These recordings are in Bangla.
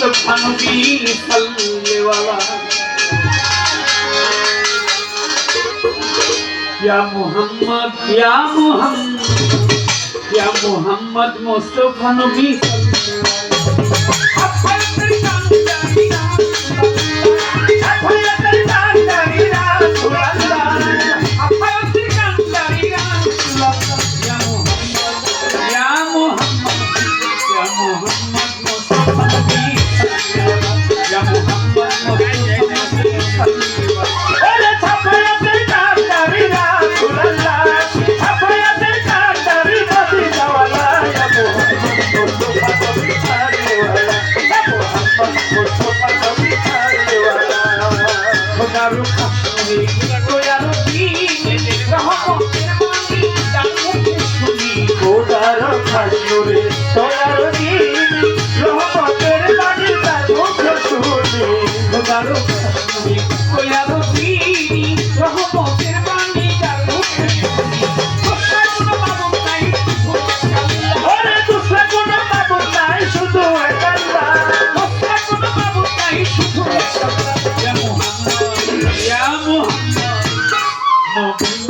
মুস্তফা নবীর সাল্লেওয়ালা। ইয়া মুহাম্মদ ইয়া মুহাম্মদ খোদার খাসুরে দিন, রহমতের বাণী তার মুখে শুনি। খোদারু কাশ্মীরি খোদারু রহমতের কোনো মাবুদ নাই শুধু এক আল্লাহ। খোদার কোনো মাবুদ নাই, শুধু ইয়া মুহাম্মদ মুহাম্মদ।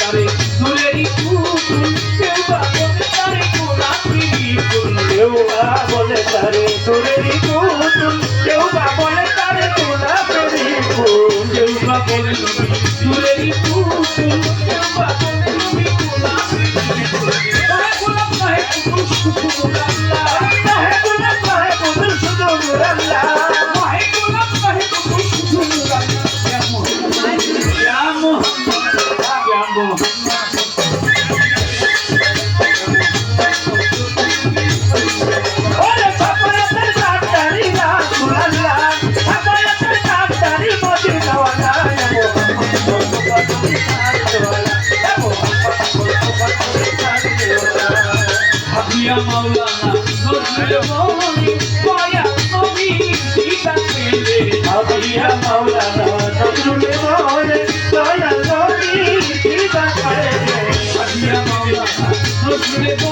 তারে নূরেরই পুতুল কেউ বা বলে তারে গোলাপিরি ফুল। কেউ বা বলে তারে তোরেরই পুতুল কেউ বা বলে তারে গোলাপেরই ফুল। কেউ বা বলে Ya Maulana, Nurul Moli, Maya Moli, Sita Sile. Ya Maulana, Nurul Moli, Maya Moli, Sita Sile. Ya Maulana, Nurul Moli.